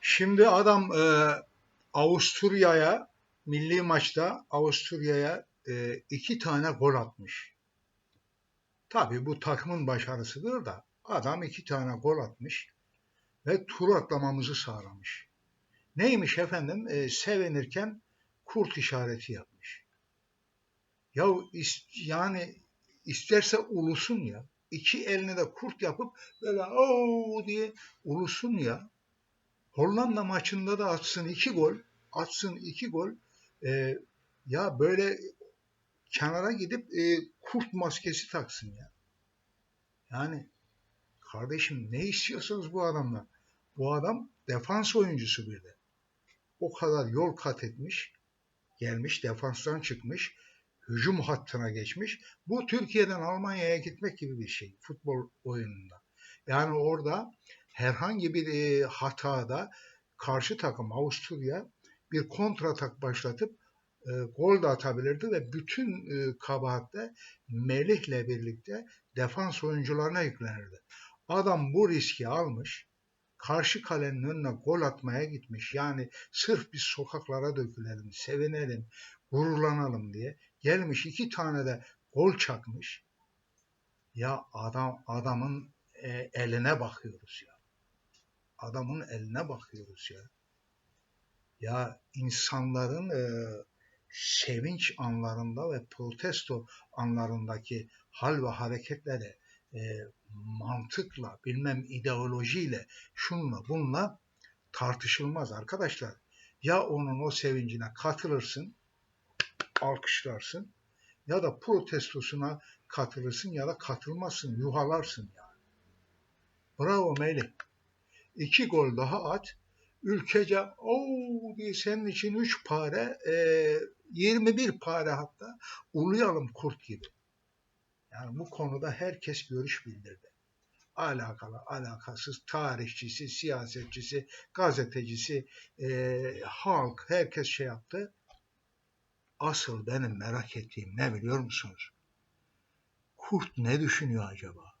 Şimdi adam e, Avusturya'ya milli maçta Avusturya'ya e, iki tane gol atmış. Tabii bu takımın başarısıdır da adam iki tane gol atmış ve tur atlamamızı sağlamış. Neymiş efendim? E, sevinirken kurt işareti yapmış. Ya is- yani isterse ulusun ya. iki elini de kurt yapıp böyle o diye ulusun ya. Hollanda maçında da atsın iki gol, atsın iki gol. Ee, ya böyle kenara gidip e, kurt maskesi taksın ya. Yani kardeşim ne istiyorsunuz bu adamla? Bu adam defans oyuncusu bir de. O kadar yol kat etmiş, gelmiş defanstan çıkmış, hücum hattına geçmiş. Bu Türkiye'den Almanya'ya gitmek gibi bir şey futbol oyununda. Yani orada herhangi bir e, hatada karşı takım Avusturya bir kontratak başlatıp e, gol de atabilirdi ve bütün e, kabahat Melih'le birlikte defans oyuncularına yüklenirdi. Adam bu riski almış, karşı kalenin önüne gol atmaya gitmiş. Yani sırf biz sokaklara dökülelim, sevinelim, gururlanalım diye gelmiş iki tane de gol çakmış. Ya adam adamın e, eline bakıyoruz ya. Adamın eline bakıyoruz ya. Ya insanların e, sevinç anlarında ve protesto anlarındaki hal ve hareketleri e, mantıkla, bilmem ideolojiyle, şunla bunla tartışılmaz arkadaşlar. Ya onun o sevincine katılırsın, alkışlarsın ya da protestosuna katılırsın ya da katılmazsın, yuhalarsın yani. Bravo Melih. İki gol daha at. Ülkece ooo diye senin için üç pare, e, 21 pare hatta uluyalım kurt gibi. Yani bu konuda herkes görüş bildirdi. Alakalı, alakasız, tarihçisi, siyasetçisi, gazetecisi, e, halk, herkes şey yaptı. Asıl benim merak ettiğim ne biliyor musunuz? Kurt ne düşünüyor acaba?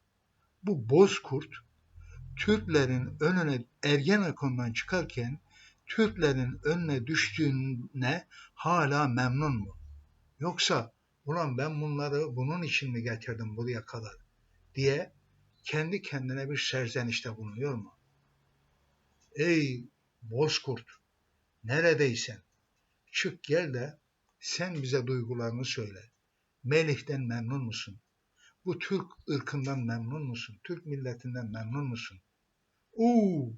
Bu bozkurt Türklerin önüne Ergenekon'dan çıkarken Türklerin önüne düştüğüne hala memnun mu? Yoksa ulan ben bunları bunun için mi getirdim buraya kadar diye kendi kendine bir serzenişte bulunuyor mu? Ey bozkurt neredeysen çık gel de sen bize duygularını söyle. Melih'ten memnun musun? Bu Türk ırkından memnun musun? Türk milletinden memnun musun? Uuu!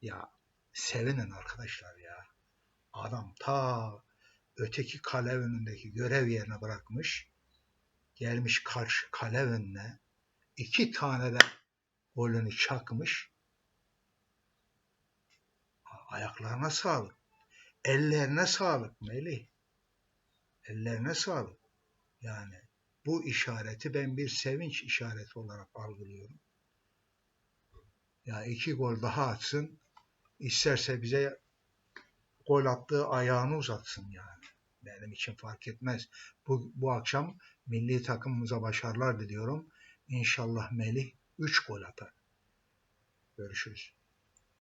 Ya sevinin arkadaşlar ya. Adam ta öteki kale önündeki görev yerine bırakmış. Gelmiş karşı kale önüne. iki tane de golünü çakmış. Ayaklarına sağlık. Ellerine sağlık Melih. Ellerine sağlık. Yani bu işareti ben bir sevinç işareti olarak algılıyorum. Ya iki gol daha atsın. İsterse bize gol attığı ayağını uzatsın yani. Benim için fark etmez. Bu, bu akşam milli takımımıza başarılar diliyorum. İnşallah Melih 3 gol atar. Görüşürüz.